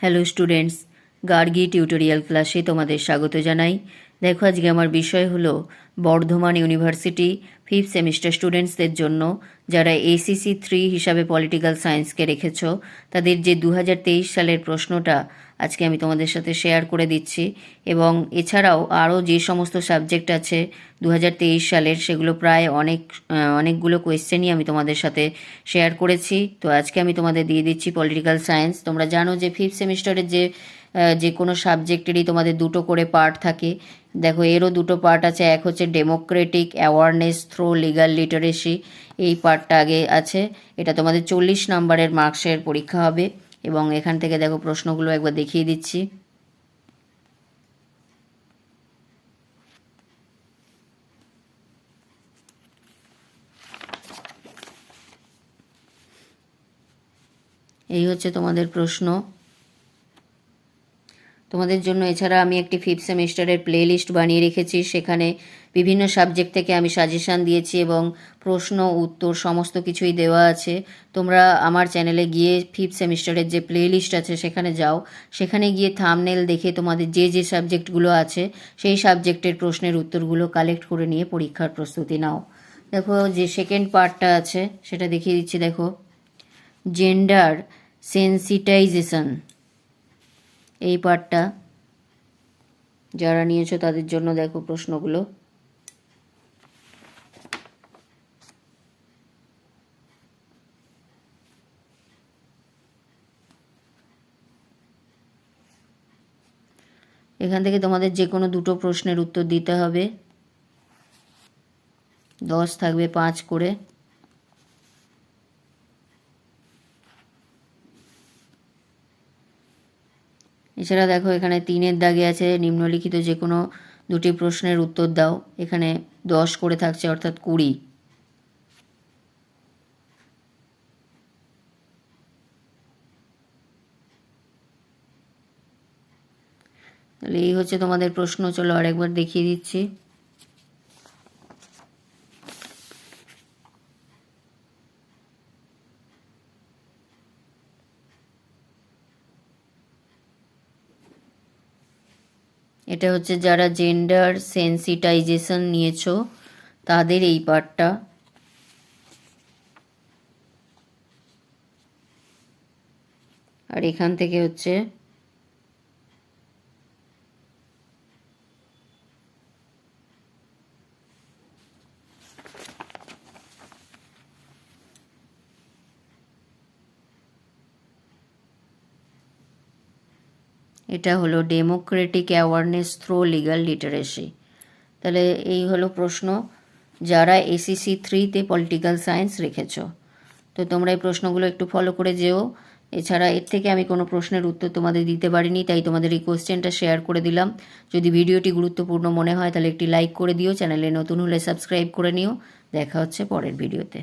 hello students. Gargi tutorial ক্লাসে তোমাদের স্বাগত জানাই। দেখো, আজকে আমার বিষয় হলো বর্ধমান ইউনিভার্সিটি ফিফথ সেমিস্টার স্টুডেন্টসদের জন্য, যারা এসিসি থ্রি হিসাবে পলিটিক্যাল সায়েন্সকে রেখেছ, তাদের যে দু হাজার তেইশ সালের প্রশ্নটা আজকে আমি তোমাদের সাথে শেয়ার করে দিচ্ছি। এবং এছাড়াও আরও যে সমস্ত সাবজেক্ট আছে দু হাজার তেইশ সালের, সেগুলো প্রায় অনেক অনেকগুলো কোয়েশ্চেনই আমি তোমাদের সাথে শেয়ার করেছি। তো আজকে আমি তোমাদের দিয়ে দিচ্ছি পলিটিক্যাল সায়েন্স। তোমরা জানো যে ফিফথ সেমিস্টারের যে যে কোনো সাবজেক্টেরই তোমাদের দুটো করে পার্ট থাকে। দেখো, এরও দুটো পার্ট আছে, এক হচ্ছে democratic awareness through legal literacy এই পার্টটা আগে আছে। এটা তোমাদের চল্লিশ নম্বরের মার্কসের পরীক্ষা হবে এবং এখান থেকে দেখো প্রশ্নগুলো একবার দেখিয়ে দিচ্ছি। এই হচ্ছে তোমাদের প্রশ্ন। তোমাদের জন্য এছাড়া আমি একটি ফিফথ সেমিস্টারের প্লে লিস্ট বানিয়ে রেখেছি। সেখানে বিভিন্ন সাবজেক্ট থেকে আমি সাজেশান দিয়েছি এবং প্রশ্ন, উত্তর সমস্ত কিছুই দেওয়া আছে। তোমরা আমার চ্যানেলে গিয়ে ফিফথ সেমিস্টারের যে প্লে লিস্ট আছে সেখানে যাও। সেখানে গিয়ে থামনেল দেখে তোমাদের যে যে সাবজেক্টগুলো আছে, সেই সাবজেক্টের প্রশ্নের উত্তরগুলো কালেক্ট করে নিয়ে পরীক্ষার প্রস্তুতি নাও। দেখো যে সেকেন্ড পার্টটা আছে, সেটা দেখিয়ে দিচ্ছি। দেখো জেন্ডার সেন্সিটাইজেশন এই পার্টটা। যারা নিয়েছো তাদের জন্য দেখো প্রশ্নগুলো। এখান থেকে তোমাদের যে কোনো দুটো প্রশ্নের উত্তর দিতে হবে। দশ থাকবে পাঁচ করে। এছাড়া দেখো এখানে তিনের দাগে আছে নিম্নলিখিত যে কোনো দুটি প্রশ্নের উত্তর দাও। এখানে দশ করে থাকছে, অর্থাৎ কুড়ি। তাহলে এই হচ্ছে তোমাদের প্রশ্ন, চলো আরেকবার দেখিয়ে দিচ্ছি। এটা হচ্ছে যারা জেন্ডার সেন্সিটাইজেশন নিয়েছো তাদের এই পার্টটা। আর এখান থেকে হচ্ছে এটা হলো democratic awareness through legal literacy তাহলে এই হলো প্রশ্ন, যারা এসিসি থ্রিতে পলিটিক্যাল সায়েন্স রেখেছ, তো তোমরা এই প্রশ্নগুলো একটু ফলো করে যেও। এছাড়া এর থেকে আমি কোনো প্রশ্নের উত্তর তোমাদের দিতে পারিনি, তাই তোমাদের এই কোশ্চেনটা শেয়ার করে দিলাম। যদি ভিডিওটি গুরুত্বপূর্ণ মনে হয়, তাহলে একটি লাইক করে দিও, চ্যানেলে নতুন হলে সাবস্ক্রাইব করে নিও। দেখা হচ্ছে পরের ভিডিওতে।